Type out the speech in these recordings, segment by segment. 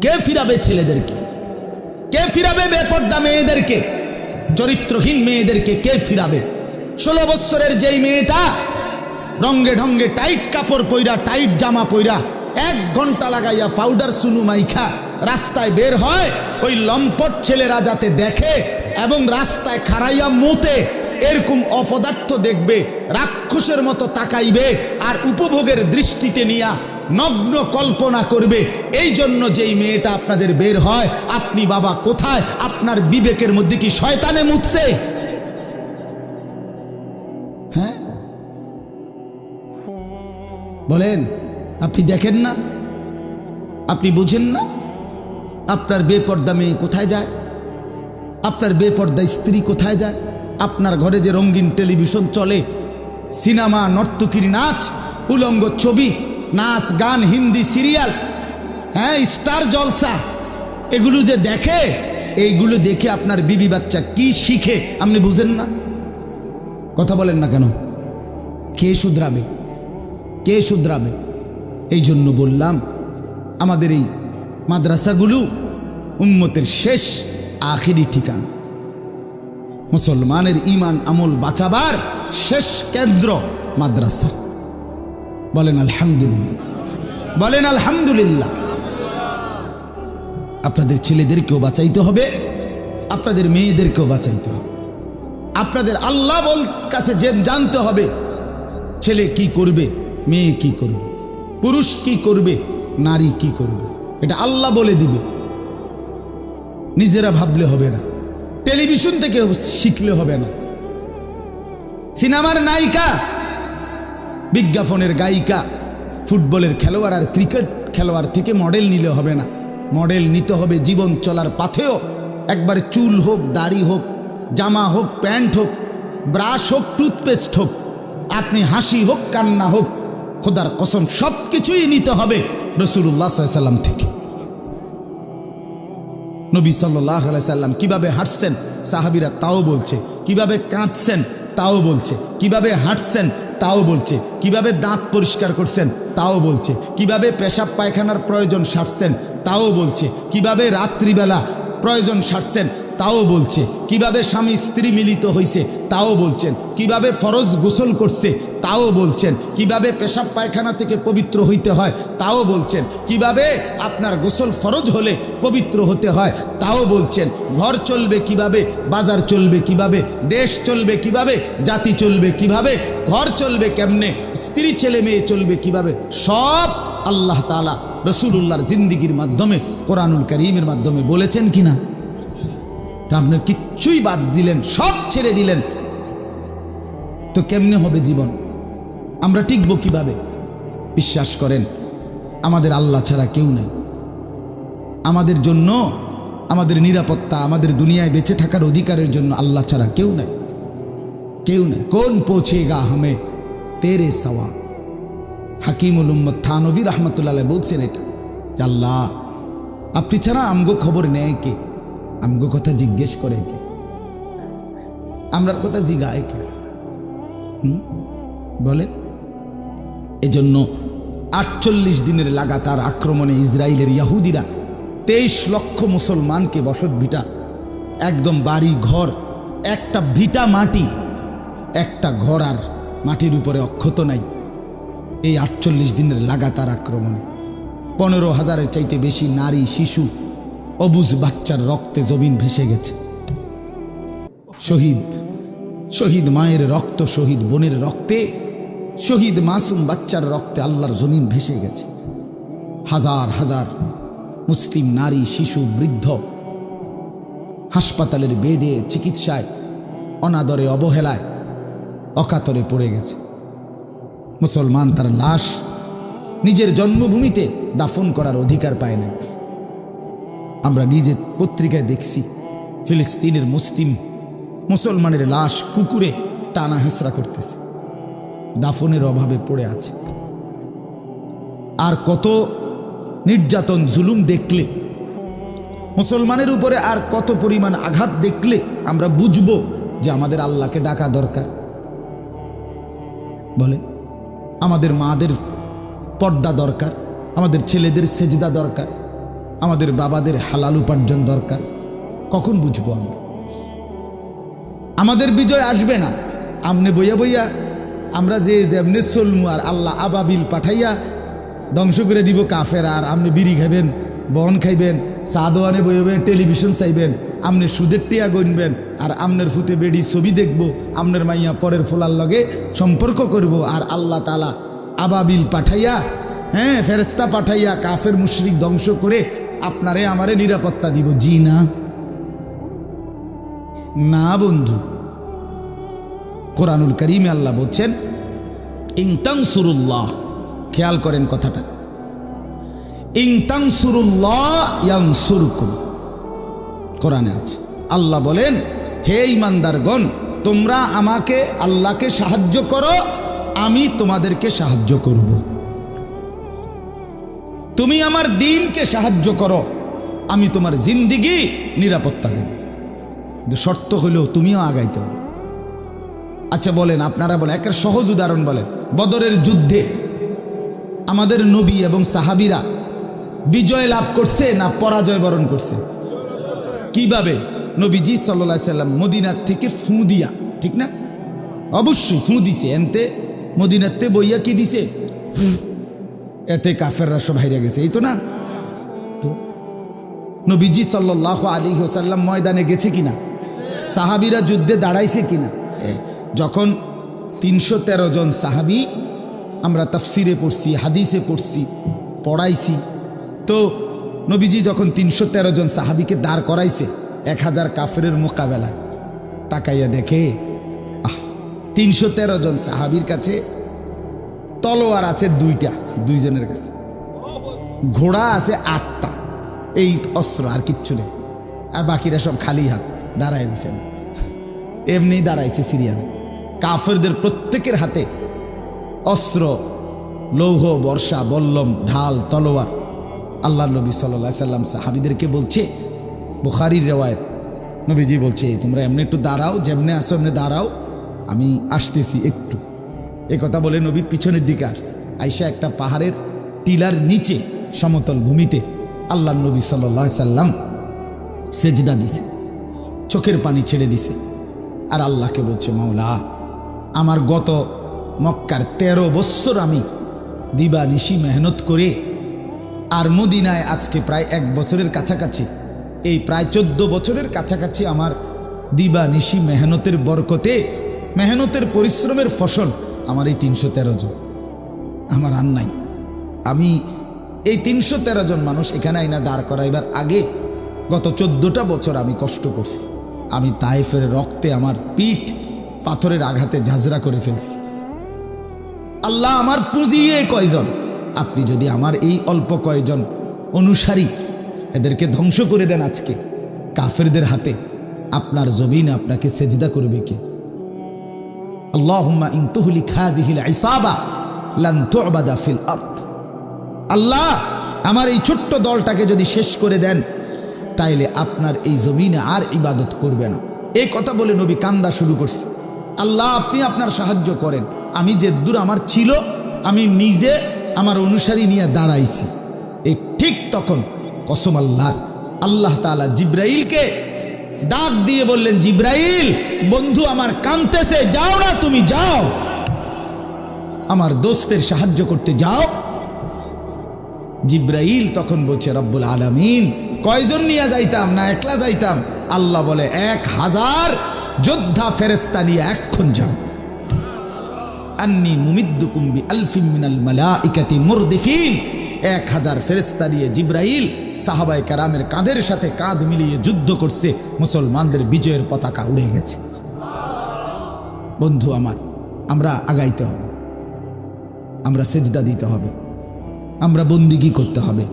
কে ফিরাবে ছেলেদেরকে? কে ফিরাবে বেপর্দা মেয়েদেরকে? চরিত্রহীন মেয়েদেরকে কে ফিরাবে? ষোলো বৎসরের যেই মেয়েটা, রঙ্গে ঢঙ্গে টাইট কাপড় পইরা, টাইট জামা পইরা, এক ঘণ্টা লাগাইয়া পাউডার সুনু মাইখা রাস্তায় বের হয়, ওই লম্পট ছেলেরা যাতে দেখে এবং রাস্তায় খাড়াইয়া মোতে, এরকম অপদার্থ দেখবে, রাক্ষসের মতো তাকাইবে আর উপভোগের দৃষ্টিতে নিয়া নগ্ন কল্পনা করবে। এই জন্য যেই মেয়েটা আপনাদের বের হয়, আপনি বাবা কোথায়? আপনার বিবেকের মধ্যে কি শয়তানে মুতছে? হ্যাঁ? বলেন, আপনি দেখেন না? আপনি বুঝেন না? আপনার বেপর্দা মেয়ে কোথায় যায়? আপনার বেপর্দা স্ত্রী কোথায় যায়? আপনার ঘরে যে রঙিন টেলিভিশন চলে, সিনেমা, নর্তকীর নাচ, উলঙ্গ ছবি নাচ, গান, হিন্দি সিরিয়াল হ্যাঁ স্টার জলসা, এগুলো যে দেখে, এইগুলো দেখে আপনার বিবি বাচ্চা কি শিখে, আপনি বুঝেন না? কথা বলেন না কেন? কে শুধরাবে? কে শুধরাবে? এই জন্য বললাম, আমাদের এই মাদ্রাসাগুলো উন্মতের শেষ, আখিরি ঠিকানা। মুসলমানের ইমান আমল বাঁচাবার শেষ কেন্দ্র মাদ্রাসা। বলেন, আলহামদুলিল্লাহ। বলেন, আলহামদুলিল্লাহ। আপনাদের ছেলেদেরকেও বাঁচাইতে হবে, আপনাদের মেয়েদেরকেও বাঁচাইতে হবে। আপনাদের আল্লাহ বল কাছে যে জানতে হবে, ছেলে কি করবে, মেয়ে কি করবে, পুরুষ কি করবে, নারী কি করবে, এটা আল্লাহ বলে দিবে। নিজেরা ভাবলে হবে না, টেলিভিশন থেকে শিখলে হবে না। সিনেমার নায়িকা বিজ্ঞাপনের গায়িকা। ফুটবলের খেলোয়াড় আর ক্রিকেট খেলোয়াড় থেকে মডেল নিলে হবে না। মডেল নিতে হবে জীবন চলার পাথেও। একবার চুল হোক, দাড়ি হোক, জামা হোক, প্যান্ট হোক, ব্রাশ হোক, টুথপেস্ট হোক, আপনি হাসি হোক, কান্না হোক, খোদার কসম সব কিছুই নিতে হবে রসুল্লাহ সাল্লাম থেকে। নবী সাল্লাহ সাল্লাম কীভাবে হাঁটছেন? সাহাবিরা তাও বলছে। কীভাবে কাঁদছেন? তাও বলছে। কীভাবে হাঁটছেন? তাও বলছে, কীভাবে দাঁত পরিষ্কার করছেন? তাও বলছে, কীভাবে পেশাব পায়খানার প্রয়োজন সারছেন? তাও বলছে, কীভাবে রাত্রিবেলা প্রয়োজন সারছেন? তাও বলছে, কীভাবে স্বামী স্ত্রী মিলিত হয়েছে তাও বলছেন, কীভাবে ফরজ গোসল করছে তাও বলছেন, কীভাবে পেশাব পায়খানা থেকে পবিত্র হইতে হয় তাও বলছেন, কীভাবে আপনার গোসল ফরজ হলে পবিত্র হতে হয় তাও বলছেন, ঘর চলবে কীভাবে, বাজার চলবে কীভাবে, দেশ চলবে কীভাবে, জাতি চলবে কীভাবে, ঘর চলবে কেমনে, স্ত্রী, ছেলে, মেয়ে চলবে কীভাবে, সব আল্লাহ তালা রসুল্লাহর জিন্দিগির মাধ্যমে, কোরআনুল করিমের মাধ্যমে বলেছেন কিনা? তা আপনার কিচ্ছুই বাদ দিলেন, সব ছেড়ে দিলেন। তো কেমনে হবে জীবন? আমরা টিকবো কীভাবে? বিশ্বাস করেন, আমাদের আল্লাহ ছাড়া কেউ নেই। আমাদের জন্য, আমাদের নিরাপত্তা, আমাদের দুনিয়ায় বেঁচে থাকার অধিকারের জন্য আল্লাহ ছাড়া কেউ নেই। কেউ নেই। কোন পৌঁছেগা হামে? তেরে সওয়া হাকিমুল উম্মদ থানবী রহমতুল্লাহ বলছেন এটা আল্লাহ, আপনি ছাড়া আমগো খবর নেয় কে? আমগো কথা জিজ্ঞেস করে কে? আমরার কথা জিগায় কে? হুম? বলেন। এজন্য আটচল্লিশ দিনের লাগাতার আক্রমণে ইসরায়েলের ইয়াহুদিরা তেইশ লক্ষ মুসলমানকে বসত ভিটা, একদম বাড়ি ঘর, একটা ভিটা মাটি, একটা ঘর আর মাটির উপরে অক্ষত নাই এই আটচল্লিশ দিনের লাগাতার আক্রমণে। পনেরো হাজারের চাইতে বেশি নারী, শিশু অবুজ বাচ্চার রক্তে জমিন ভেসে গেছে। শহীদ শহীদ মায়ের রক্ত, শহীদ বোনের রক্তে, শহীদ মাসুম বাচ্চার রক্তে আল্লাহর জমিন ভেসে গেছে। হাজার হাজার মুসলিম নারী, শিশু, বৃদ্ধ হাসপাতালের বেডে, চিকিৎসায়, অনাদরে, অবহেলায় অকাতরে পড়ে গেছে। মুসলমান তার লাশ নিজের জন্মভূমিতে দাফন করার অধিকার পায় নাই। আমরা নিজের পত্রিকায় দেখছি, ফিলিস্তিনের মুসলিম, মুসলমানের লাশ কুকুরে টানা হেসরা করতেছে, দাফনের অভাবে পড়ে আছে। আর কত নির্যাতন, জুলুম দেখলে, মুসলমানের উপরে আর কত পরিমাণ আঘাত দেখলে আমরা বুঝব যে আমাদের আল্লাহকে ডাকা দরকার। বলে, আমাদের মাদের পর্দা দরকার, আমাদের ছেলেদের সেজদা দরকার আমাদের বাবাদের হালাল উপার্জন দরকার। কখন বুঝব আমরা? আমাদের বিজয় আসবে না। আমনে বইয়া বইয়া আমরা যে যেমনে চলমু আর আল্লাহ আবাবিল পাঠাইয়া ধ্বংস করে দিব কাফের, আর আপনি বিড়ি খাইবেন, বন খাইবেন, চা দোয়ানে বইবেন টেলিভিশন চাইবেন আপনি সুদের টিয়া গণবেন আর আমনের ফুতে বেড়ি ছবি দেখব, আমনের মাইয়া পরের ফোলার লগে সম্পর্ক করব, আর আল্লাহ তালা আবাবিল পাঠাইয়া হ্যাঁ ফেরেস্তা পাঠাইয়া কাফের মুশরিক ধ্বংস করে আপনারে আমারে নিরাপত্তা দিব, জি না। না, বন্ধু। কোরআনুল করিমে আল্লাহ বলছেন ইংতাং সুরুল্লাহ খেয়াল করেন কথাটা। ইংতাং সুরুল্লাহ ইয়াং সুরকুম কোরআনে আছে। আল্লাহ বলেন, হে ইমানদারগণ তোমরা আমাকে, আল্লাহকে সাহায্য করো, আমি তোমাদেরকে সাহায্য করব। তুমি আমার দিনকে সাহায্য করো। আমি তোমার জিন্দিগি, নিরাপত্তা দেব। কিন্তু শর্ত হলেও তুমিও আগাইতে হবে। আচ্ছা বলেন, আপনারা বলেন একটা সহজ উদাহরণ বলেন। বদরের যুদ্ধে আমাদের নবী এবং সাহাবিরা বিজয় লাভ করছে না পরাজয় বরণ করছে? কীভাবে? নবীজি সাল্লা সাল্লাম মদিনার থেকে ফু দিয়া, ঠিক না? অবশ্যই ফু দিছে। এনতে মদিনাতে বইয়া কি দিছে? এতে কাফেররা সব হাইরা গেছে। এই তো না? তো নবীজি সাল্লাহ আলী হোসাল্লাম ময়দানে গেছে কিনা? সাহাবিরা যুদ্ধে দাঁড়াইছে কিনা? যখন তিনশো তেরো জন সাহাবি আমরা তাফসিরে পড়ছি, হাদিসে পড়ছি, পড়াইছি, তো নবীজি যখন তিনশো তেরো জন সাহাবিকে দাঁড় করাইছে, এক হাজার কাফের মোকাবেলায়, তাকাইয়া দেখে, আহ, তিনশো তেরো জন সাহাবির কাছে তলোয়ার আছে দুইটা, দুইজনের কাছে। ঘোড়া আছে আটটা, এই অস্ত্র আর কিচ্ছু নেই। আর বাকিরা সব খালি হাত, দাঁড়ায় রয়েছেন এমনি দাঁড়াইছে সিরিয়াল কাফেরদের প্রত্যেকের হাতে অস্ত্র, লৌহ, বর্ষা, বল্লম, ঢাল, তলোয়ার। আল্লাহ নবী সাল্লা সাল্লাম সাহাবিদেরকে বলছে, বুখারির রেওয়ায়ত, নবীজি বলছে, তোমরা এমনি একটু দাঁড়াও, যেমনি আসো এমনি দাঁড়াও। আমি আসতেছি একটু। এ কথা বলে নবী পিছনের দিকে আসছে। আইসা একটা পাহাড়ের টিলার নিচে সমতল ভূমিতে আল্লাহ নবী সাল্লাহ সাল্লাম সেজদা দিছে। চোখের পানি ছেড়ে দিছে। আর আল্লাহকে বলছে, মাওলা, আমার গত মক্কার ১৩ বৎসর আমি দিবা নিশি মেহনত করে আর মদিনায় আজকে প্রায় এক বছরের কাছাকাছি, এই প্রায় চোদ্দ বছরের কাছাকাছি আমার দিবা নিশি মেহনতের বরকতে, মেহনতের পরিশ্রমের ফসল আমার এই তিনশো তেরো জন। আমার আর নাই। আমি এই তিনশো তেরো জন মানুষ এখানে আইনা দাঁড় করাইবার আগে গত চোদ্দটা বছর আমি কষ্ট করছি। আমি তাইফের রক্তে আমার পিঠ পাথরের আঘাতে ঝাঁঝরা করে ফেলছি। আল্লাহ আমার পুঁজিয়ে কয়জন? আপনি যদি আমার এই অল্প কয়জন অনুসারী এদেরকে ধ্বংস করে দেন আজকে, কাফেরদের হাতে, আপনার জমিন আপনাকে সেজদা করবে কে? আল্লাহুম্মা ইন তুহলি খাজিহিল ইসাবা লান তু'বাদা ফিল আরদ। আল্লাহ, আমার এই ছোট্ট দলটাকে যদি শেষ করে দেন, তাইলে আপনার এই জমিনে আর ইবাদত করবে না। এই কথা বলে নবী কান্দা শুরু করছে। আল্লাহ, আপনি আপনার সাহায্য করেন। আমি যে দূর আমার ছিল, আমি নিজে আমার অনুসারী নিয়ে দাঁড়াইছি। এই ঠিক তখন কসম আল্লাহ আল্লাহ তালা জিব্রাইলকে ডাক দিয়ে বললেন, জিব্রাইল, বন্ধু আমার কানতেছে, যাও না তুমি, যাও। আমার দোস্তের সাহায্য করতে যাও। জিব্রাইল তখন বলছে, রব্বুল আলমিন, কয়জন নিয়ে যাইতাম? না, একলা যাইতাম? আল্লাহ বলে, এক হাজার যোদ্ধা ফেরেস্তা নিয়ে এক্ষণ যাও। আন্নি মুমিদ্দুকুম বি আলফিম মিনাল মালাইকাতি মুরদিফিন, এক হাজার ফেরেস্তা নিয়ে জিব্রাইল সাহাবাই কারামের কাঁধের সাথে কাঁধ মিলিয়ে যুদ্ধ করছে, মুসলমানদের বিজয়ের পতাকা উড়ে গেছে। বন্ধু আমার, আমরা আগাইতে হবে। আমরা সেজদা দিতে হবে। আমরা বন্দিগি করতে হবে।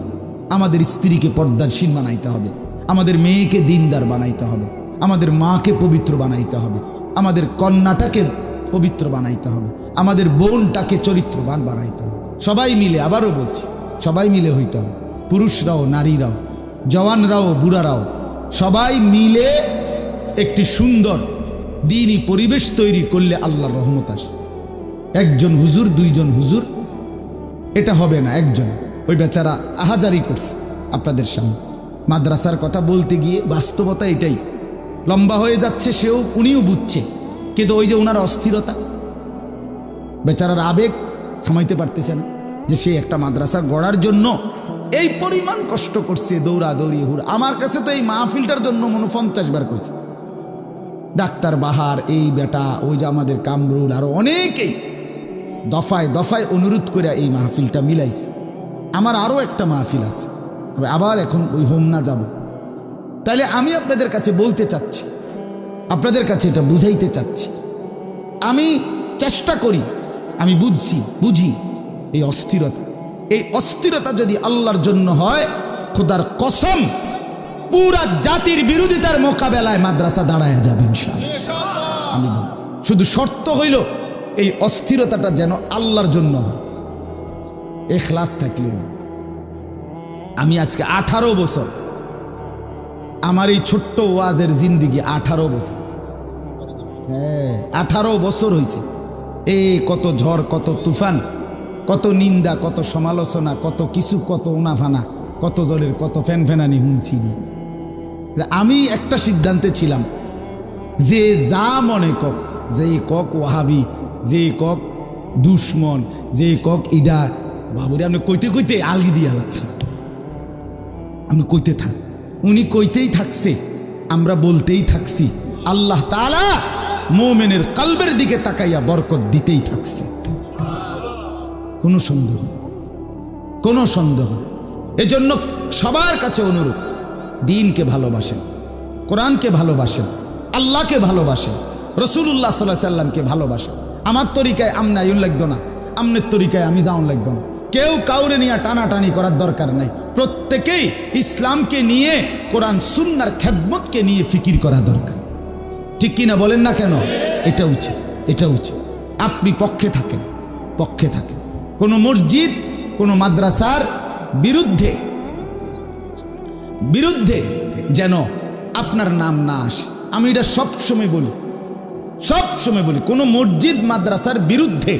আমাদের স্ত্রীকে পর্দারশীল বানাইতে হবে। আমাদের মেয়েকে দিনদার বানাইতে হবে। আমাদের মাকে পবিত্র বানাইতে হবে। আমাদের কন্যাটাকে পবিত্র বানাইতে হবে। আমাদের বোনটাকে চরিত্রবান বানাইতে হবে। সবাই মিলে, আবারও বলছি, সবাই মিলে হইতে হবে। পুরুষরাও, নারীরাও, জওয়ানরাও বুড়ারাও সবাই মিলে একটি সুন্দর দিনই পরিবেশ তৈরি করলে আল্লাহর রহমত আসে। একজন হুজুর, দুইজন হুজুর, এটা হবে না, একজন। ওই বেচারা আহাজারি করছে আপনাদের সামনে। মাদ্রাসার কথা বলতে গিয়ে বাস্তবতা এটাই। লম্বা হয়ে যাচ্ছে, সেও উনিও বুঝছে, কিন্তু ওই যে ওনার অস্থিরতা। বেচারার আবেগ থামাইতে পারতেছে না যে সে একটা মাদ্রাসা গড়ার জন্য এই পরিমাণ কষ্ট করছে দৌড়া দৌড়ি হুড় আমার কাছে তো এই মাহফিলটার জন্য মনে পঞ্চাশ বার করছে ডাক্তার বাহার, এই বেটা, ওই যে আমাদের কামরুল, আরও অনেকেই দফায় দফায় অনুরোধ করে এই মাহফিলটা মিলাইছে। আমার আরও একটা মাহফিল আছে। আমি আবার এখন ওই হোম না যাব। তাহলে আমি আপনাদের কাছে বলতে চাচ্ছি, আপনাদের কাছে এটা বুঝাইতে চাচ্ছি। আমি চেষ্টা করি, আমি বুঝছি, বুঝি এই অস্থিরতা। এই অস্থিরতা যদি আল্লাহর জন্য হয়, খোদার কসম, পুরা জাতির বিরোধিতার মোকাবেলায় মাদ্রাসা দাঁড়ায় যাবে শুধু শর্ত হইল এই অস্থিরতাটা যেন আল্লাহর জন্য হয়। এখলাস থাকলে আমি আজকে আঠারো বছর, আমার এই ছোট্ট ওয়াজের জিন্দিগি আঠারো বছর। হ্যাঁ আঠারো বছর হয়েছে এই কত ঝড়, কত তুফান কত নিন্দা, কত সমালোচনা, কত কিছু, কত উনাফানা, কত জলের, কত ফ্যানফ্যানানি হুনছি আমি একটা সিদ্ধান্তে ছিলাম, যে যা মনে কক যে কক ওয়াহাবি যে কক দুশ্মন যে কক ইডা, বাবুরে আপনি কইতে কইতে আলগি দিয়ে আমি কইতে থাক, উনি কইতেই থাকছে, আমরা বলতেই থাকছি, আল্লাহ তাআলা মোমেনের কালবের দিকে তাকাইয়া বরকত দিতেই থাকছে। কোনো সন্দেহ। কোনো সন্দেহ। এজন্য সবার কাছে অনুরোধ, দিনকে ভালোবাসেন, কোরআনকে ভালোবাসেন, আল্লাহকে ভালোবাসেন রসুল্লাহ সাল্লাহ সাল্লামকে ভালোবাসেন। আমার তরিকায় আমনা ইউন লাগতো না, আমনের তরিকায় আমি যাওন লাগতো না। কেউ কাউরে নিয়ে টানাটানি করার দরকার নাই। প্রত্যেকেই ইসলামকে নিয়ে, কোরআন সুন্নার খেদমতকে নিয়ে ফিকির করা দরকার। ঠিক কিনা বলেন না কেন? এটা উচিত এটা উচিত। আপনি পক্ষে থাকেন পক্ষে থাকেন। কোনো মসজিদ, কোনো মাদ্রাসার বিরুদ্ধে বিরুদ্ধে যেন আপনার নাম না আসে। আমি এটা সবসময় বলি সব সময় বলি, কোনো মসজিদ, মাদ্রাসার বিরুদ্ধে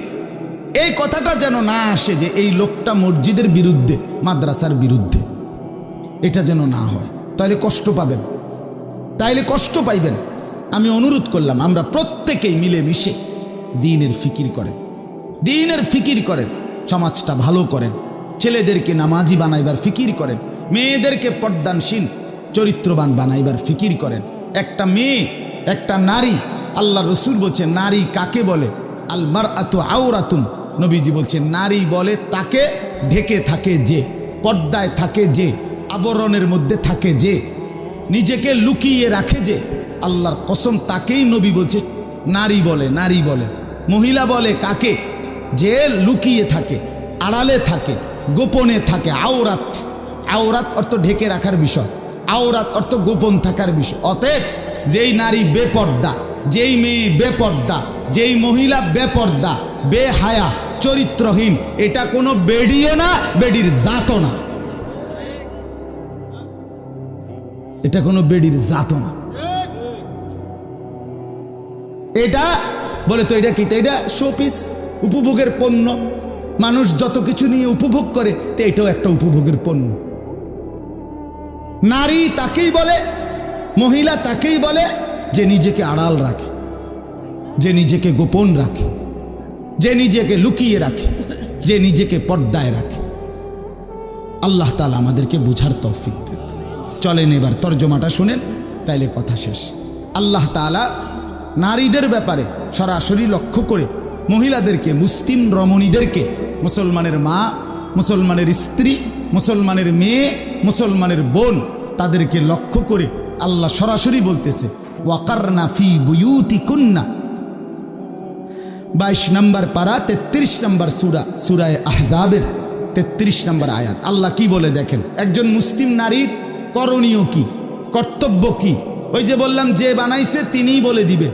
এই কথাটা যেন না আসে যে এই লোকটা মসজিদের বিরুদ্ধে, মাদ্রাসার বিরুদ্ধে। এটা যেন না হয়। তাহলে কষ্ট পাবেন। তাইলে কষ্ট পাইবেন। আমি অনুরোধ করলাম, আমরা প্রত্যেকেই মিলে মিশে দিনের ফিকির করেন। দিনের ফিকির করেন। সমাজটা ভালো করেন। ছেলেদেরকে নামাজি বানাইবার ফিকির করেন। মেয়েদেরকে পর্দানশীল, চরিত্রবান বানাইবার ফিকির করেন। একটা মেয়ে, একটা নারী, আল্লাহ রসুল বলছে নারী কাকে বলে? আলমার আত আওরাতুন। নবীজি বলছে নারী বলে তাকে ঢেকে থাকে যে, পর্দায় থাকে যে, আবরণের মধ্যে থাকে যে, নিজেকে লুকিয়ে রাখে যে, আল্লাহর কসম তাকেই নবী বলছে, নারী বলে নারী বলে। মহিলা বলে কাকে? যে লুকিয়ে থাকে, আড়ালে থাকে, গোপনে থাকে, আওরাত। আওরাত অর্থ ঢেকে রাখার বিষয়। আওরাত অর্থ গোপন থাকার বিষয়। অতএব যেই নারী বেপর্দা, যেই মেয়ে বেপর্দা, যেই মহিলা বেপর্দা, বেহায়া, চরিত্রহীন, এটা কোনো বেডিও না, বেডির জাতও না। এটা কোনো বেডির জাত না। এটা, বলে তো এটা কি? তো এটা শোপিস উপভোগের পণ্য। মানুষ যত কিছু নিয়ে উপভোগ করে, তো এটাও একটা উপভোগের পণ্য। নারী তাকেই বলে, মহিলা তাকেই বলে যে নিজেকে আড়াল রাখে, যে নিজেকে গোপন রাখে, যে নিজেকে লুকিয়ে রাখে, যে নিজেকে পর্দায় রাখে। আল্লাহ তালা আমাদেরকে বুঝার তৌফিক দেন। চলেন এবার তর্জমাটা শুনেন, তাইলে কথা শেষ। আল্লাহ তালা নারীদের ব্যাপারে সরাসরি লক্ষ্য করে মহিলাদেরকে, মুসলিম রমণীদেরকে, মুসলমানের মা, মুসলমানের স্ত্রী, মুসলমানের মেয়ে, মুসলমানের বোন, তাদেরকে লক্ষ্য করে আল্লাহ সরাসরি বলতেছে, ওয়াকারনা ফি বুয়ুতি কুন্না বাইশ নম্বর পারা, তেত্রিশ নম্বর সুরা, সুরায় আহজাবের তেত্রিশ নম্বর আয়াত। আল্লাহ কি বলে দেখেন? একজন মুসলিম নারীর করণীয় কি? কর্তব্য কি? ওই যে বললাম, যে বানাইছে তিনিই বলে দিবে।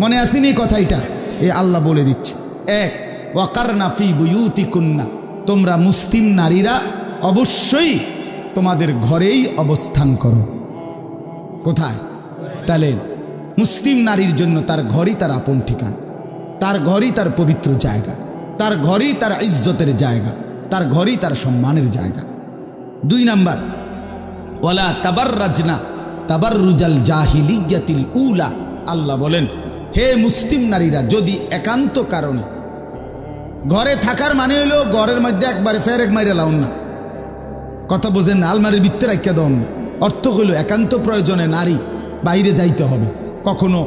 মনে আসেনি কথা এটা এ আল্লাহ বলে দিচ্ছে। এক ওয়াকার নাফি বুয়ুতি কুন্না তোমরা মুসলিম নারীরা অবশ্যই তোমাদের ঘরেই অবস্থান করো। কোথায়? তাহলে মুসলিম নারীর জন্য তার ঘরই তার আপন ঠিকানা। তার ঘরই তার পবিত্র জায়গা। তার ঘরই তার ইজ্জতের জায়গা। তার ঘরই তার সম্মানের জায়গা। দুই নাম্বার ওলা তাবার রাজনা তাবার রুজাল জাহিলিয়াতিল উলা। আল্লাহ বলেন হে মুসলিম নারীরা, যদি একান্ত কারণে ঘরে থাকার মানে হইল ঘরের মধ্যে একবারে ফের এক মাইরে লাউন না। কথা বোঝেন না, আলমারির ভিত্তে রাখিয়া দেন না। অর্থ হইল একান্ত প্রয়োজনে নারী বাইরে যাইতে হবে। কখনো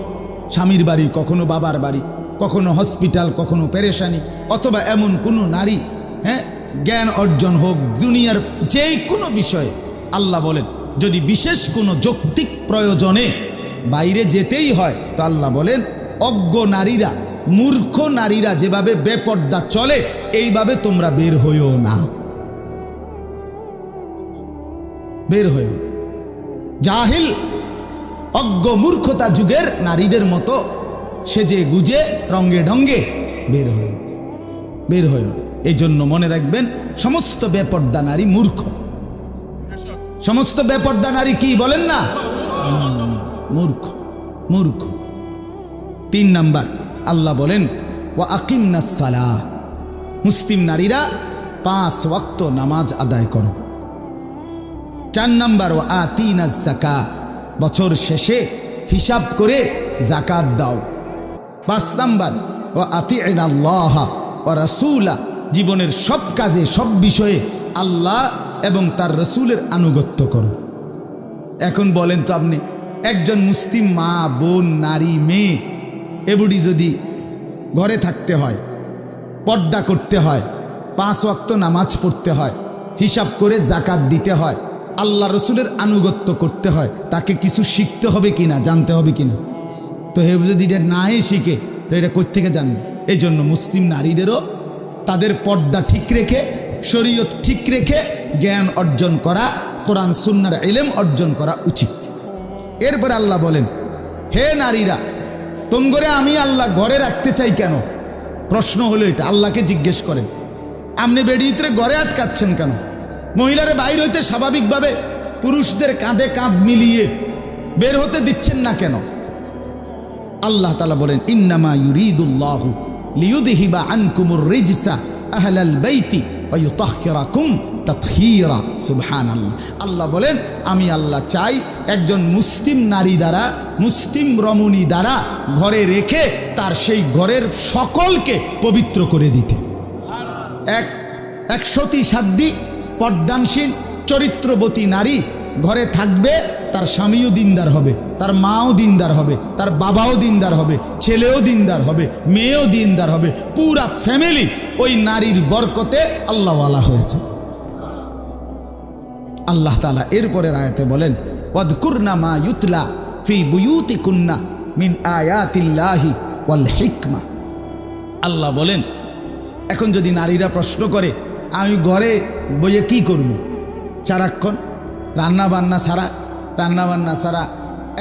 স্বামীর বাড়ি, কখনো বাবার বাড়ি, কখনো হসপিটাল, কখনো পেরেশানি, অথবা এমন কোনো নারী হ্যাঁ জ্ঞান অর্জন হোক, দুনিয়ার যে কোনো বিষয়ে আল্লাহ বলেন, যদি বিশেষ কোনো যৌক্তিক প্রয়োজনে বাইরে যেতেই হয়। তো আল্লাহ বলেন, অজ্ঞ নারীরা, মূর্খ নারীরা যেভাবে বেপর্দা চলে, এইভাবে তোমরা বের হইও না। বের হয়েও জাহিল অজ্ঞ মূর্খতা যুগের নারীদের মতো সেজে গুজে রঙ্গে ঢঙ্গে বের হয়ে বের হয়ে এই জন্য মনে রাখবেন, সমস্ত বেপর্দা নারী মূর্খ। সমস্ত বেপর্দা নারী কি বলেন না? মূর্খ মূর্খ। তিন নাম্বার, আল্লাহ বলেন ও আকিম সালাহ। মুসলিম নারীরা পাঁচ ওয়াক্ত নামাজ আদায় করো। চার নাম্বার ও আতিনা জাকা বছর শেষে হিসাব করে জাকাত দাও। পাঁচ নাম্বার ও আতি আল্লাহ ও রসুলা। জীবনের সব কাজে, সব বিষয়ে আল্লাহ এবং তার রসুলের আনুগত্য করো। এখন বলেন তো আপনি একজন মুসলিম মা, বোন, নারী, মেয়ে, এবুডি যদি ঘরে থাকতে হয়, পর্দা করতে হয়, পাঁচ ওয়াক্ত নামাজ পড়তে হয়, হিসাব করে জাকাত দিতে হয়, আল্লাহ রসুলের আনুগত্য করতে হয়, তাকে কিছু শিখতে হবে কি না জানতে হবে কি না তো হে যদি এটা নাই শিখে, তো এটা কোথেকে জানবে? এই জন্য মুসলিম নারীদেরও তাদের পর্দা ঠিক রেখে, শরীয়ত ঠিক রেখে জ্ঞান অর্জন করা, কোরআন, সুন্নার এলেম অর্জন করা উচিত। এরপরে আল্লাহ বলেন, হে নারীরা তোমগরে আমি আল্লাহ ঘরে রাখতে চাই কেন? প্রশ্ন হলো এটা, আল্লাহকে জিজ্ঞেস করেন। আপনি বেডিয়ে ঘরে আটকাচ্ছেন কেন? মহিলারা বাইর হইতে স্বাভাবিকভাবে পুরুষদের কাঁধে কাঁধ মিলিয়ে বের হতে দিচ্ছেন না কেন? আল্লাহ তালা বলেন, ইন্নামা ইউরিদুল্লাহু লিউদহিবা আনকুমুর রিজসা আহলাল বাইতি ওয়া ইউতাহহিরাকুম তাতহীরা সুবহানাল্লাহ। আল্লাহ আল্লাহ বলেন, আমি আল্লাহ চাই একজন মুসলিম নারী দ্বারা, মুসলিম রমণী দ্বারা ঘরে রেখে তার সেই ঘরের সকলকে পবিত্র করে দিতে। এক এক সতী সাধ্যী পর্দানশীল চরিত্রবতী নারী ঘরে থাকবে, তার স্বামীও দিনদার হবে, তার মাও দিনদার হবে, তার বাবাও দিনদার হবে, ছেলেও দিনদার হবে, মেয়েও দিনদার হবে, পুরা ফ্যামিলি ওই নারীর বরকতে আল্লাহওয়ালা হয়েছে। আল্লাহ তালা এরপরের আয়াতে বলেন, ওয়াদকুরনা মা ইউতলা ফি বুয়ুতি কুন্না মিন আয়াতিল্লাহি ওয়াল হিকমা। আল্লাহ বলেন, এখন যদি নারীরা প্রশ্ন করে, আমি ঘরে বইয়ে কি করব? সারাক্ষণ রান্না বান্না ছাড়া রান্না বান্না ছাড়া,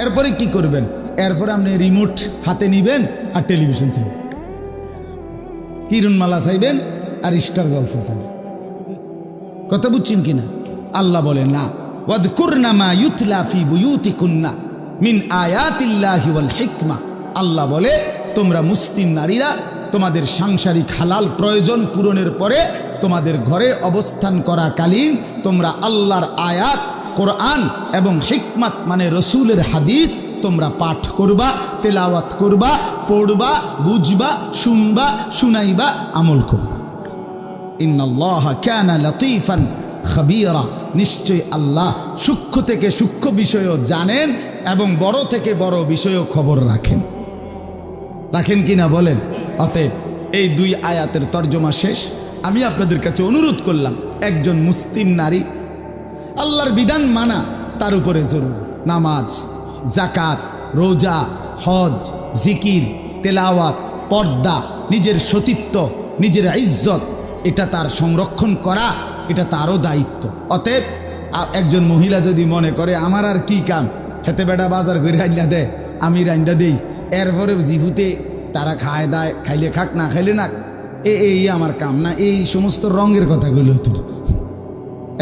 এরপরে কি করবেন? এরপরে আপনি রিমোট হাতে নিবেন আর টেলিভিশন চাইবেন। কিরণমালা চাইবেন আর স্টার জলসা চাইবেন। কথা বুঝছেন কিনা? আল্লাহ বলে, না। ওয়াদকুরনা মা ইউতলা ফি বুয়ুতিকুন্না মিন আয়াতিল্লাহি হিকমা। আল্লাহ বলে, তোমরা মুসলিম নারীরা, তোমাদের সাংসারিক হালাল প্রয়োজন পূরণের পরে তোমাদের ঘরে অবস্থান করাকালীন তোমরা আল্লাহর আয়াত, কোরআন এবং হিকমাত মানে রসুলের হাদিস তোমরা পাঠ করবা, তেলাওয়াত করবা, পড়বা, বুঝবা, শুনবা, শুনাইবা, আমল করবা। ইন্নাল্লাহ কানা লতিফান খাবিরা। নিশ্চয় আল্লাহ সূক্ষ্ম থেকে সূক্ষ্ম বিষয়ও জানেন এবং বড় থেকে বড় বিষয়ও খবর রাখেন। রাখেন কি না বলেন? অতএব এই দুই আয়াতের তর্জমা শেষ। আমি আপনাদের কাছে অনুরোধ করলাম, একজন মুসলিম নারী আল্লাহর বিধান মানা, তার উপরে জরুর। নামাজ জাকাত রোজা, হজ, জিকির, তেলাওয়াত, পর্দা, নিজের সতীত্ব, নিজের ইজ্জত এটা তার সংরক্ষণ করা, এটা তারও দায়িত্ব। অতএব একজন মহিলা যদি মনে করে, আমার আর কি কাম? হেতে বেটা বাজার করে রাইন্দা দে, আমি রাইন্দা দেই। এরপরে জিভুতে তারা খায় দায়, খাইলে খাক, না খাইলে না এ, এই আমার কাম না, এই সমস্ত রঙের কথাগুলো হতো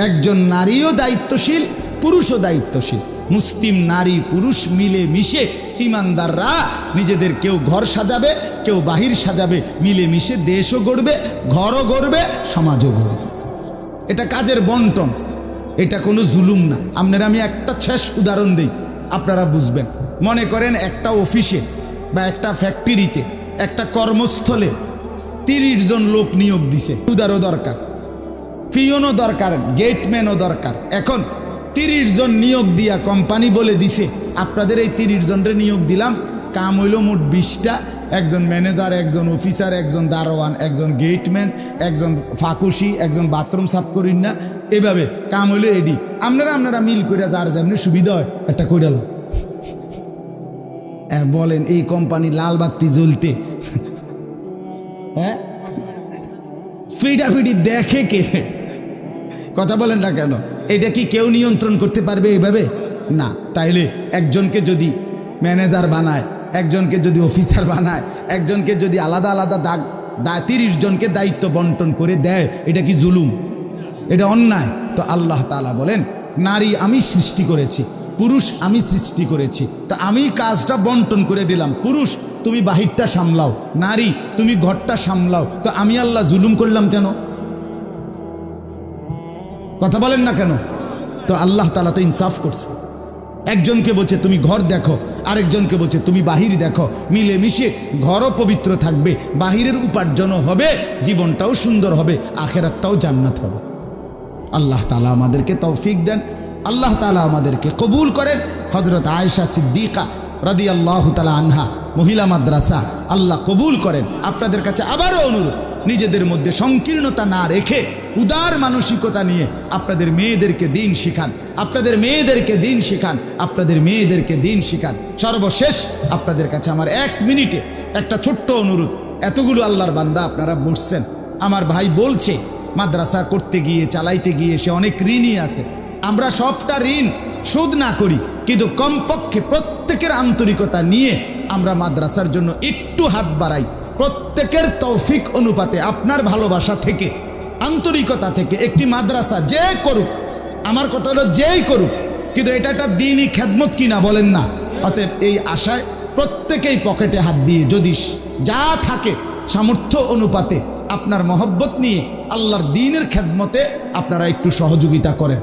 একজন নারীও দায়িত্বশীল, পুরুষও দায়িত্বশীল। মুসলিম নারী, পুরুষ মিলে মিশে ইমানদাররা নিজেদের কেউ ঘর সাজাবে কেউ বাহির সাজাবে, মিলেমিশে দেশও গড়বে, ঘরও গড়বে, সমাজও গড়বে। এটা কাজের বন্টন। এটা কোনো জুলুম না। আপনারা আমি একটা শেষ উদাহরণ দিই, আপনারা বুঝবেন। মনে করেন একটা অফিসে বা একটা ফ্যাক্টরিতে, একটা কর্মস্থলে তিরিশ জন লোক নিয়োগ দিছে। উদারও দরকার ফিওনও দরকার, গেটম্যানও দরকার। এখন তিরিশ জন নিয়োগ দিয়া কোম্পানি বলে দিছে, আপনাদের এই তিরিশ জনের নিয়োগ দিলাম, কাম হইল মোট বিশটা একজন ম্যানেজার, একজন অফিসার, একজন দারোয়ান, একজন গেটম্যান, একজন ফাকুশি, একজন বাথরুম সাফ করিন না। এভাবে কাম হইল এডি আপনারা আপনারা মিল করে যার যেমনি সুবিধা হয়, একটা কইরাল বলেন, এই কোম্পানি লাল বাতি জ্বলতে। হ্যাঁ? ফিডাফিডি দেখে কে? কথা বলেন না কেন? এটা কি কেউ নিয়ন্ত্রণ করতে পারবে এইভাবে না, তাইলে একজনকে যদি ম্যানেজার বানায় একজনকে যদি অফিসার বানায়, একজনকে যদি আলাদা আলাদা দাগ তিরিশ জনকে দায়িত্ব বন্টন করে দেয়, এটা কি জুলুম? এটা অন্যায়। তো আল্লাহ তালা বলেন, নারী আমি সৃষ্টি করেছি, পুরুষ আমি সৃষ্টি করেছি, তা আমি কাজটা বন্টন করে দিলাম। পুরুষ, তুমি বাহিরটা সামলাও, নারী, তুমি ঘরটা সামলাও, তো আমি আল্লাহ জুলুম করলাম কেন? কথা বলেন না কেন? তো আল্লাহ তালা তো ইনসাফ করছে। একজনকে বলছে, তুমি ঘর দেখো। আরেকজনকে বলছে, তুমি বাহির দেখো। মিলে মিশে ঘরও পবিত্র থাকবে, বাহিরের উপার্জনও হবে, জীবনটাও সুন্দর হবে, আখেরাতটাও জান্নাত হবে। আল্লাহ তালা আমাদেরকে তৌফিক দেন, আল্লাহ তালা আমাদেরকে কবুল করেন। হজরত আয়েশা সিদ্দিকা রাদি আল্লাহ তালা আনহা, মহিলা মাদ্রাসা, আল্লাহ কবুল করেন। আপনাদের কাছে আবারও অনুরোধ, নিজেদের মধ্যে সংকীর্ণতা না রেখে উদার মানসিকতা নিয়ে আপনাদের মেয়েদেরকে দিন শিখান, আপনাদের মেয়েদেরকে দিন শিখান, আপনাদের মেয়েদেরকে দিন শিখান। সর্বশেষ আপনাদের কাছে আমার এক মিনিটে একটা ছোট্ট অনুরোধ, এতগুলো আল্লাহর বান্দা আপনারা বসছেন। আমার ভাই বলছে, মাদ্রাসা করতে গিয়ে, চালাইতে গিয়ে সে অনেক ঋণই আছে। আমরা সবটা ঋণ শোধ না করি, কিন্তু কমপক্ষে প্রত্যেকের আন্তরিকতা নিয়ে আমরা মাদ্রাসার জন্য একটু হাত বাড়াই। প্রত্যেকের তৌফিক অনুপাতে আপনার ভালোবাসা থেকে আন্তরিকতা থেকে একটি মাদ্রাসা যে করুক, আমার কথা হলো যেই করুক, কিন্তু এটা একটা দিনই খেদমত কিনা বলেন না। অতএব এই আশায় প্রত্যেকেই পকেটে হাত দিয়ে যদি যা থাকে সামর্থ্য অনুপাতে আপনার মহব্বত নিয়ে আল্লাহর দিনের খেদমতে আপনারা একটু সহযোগিতা করেন।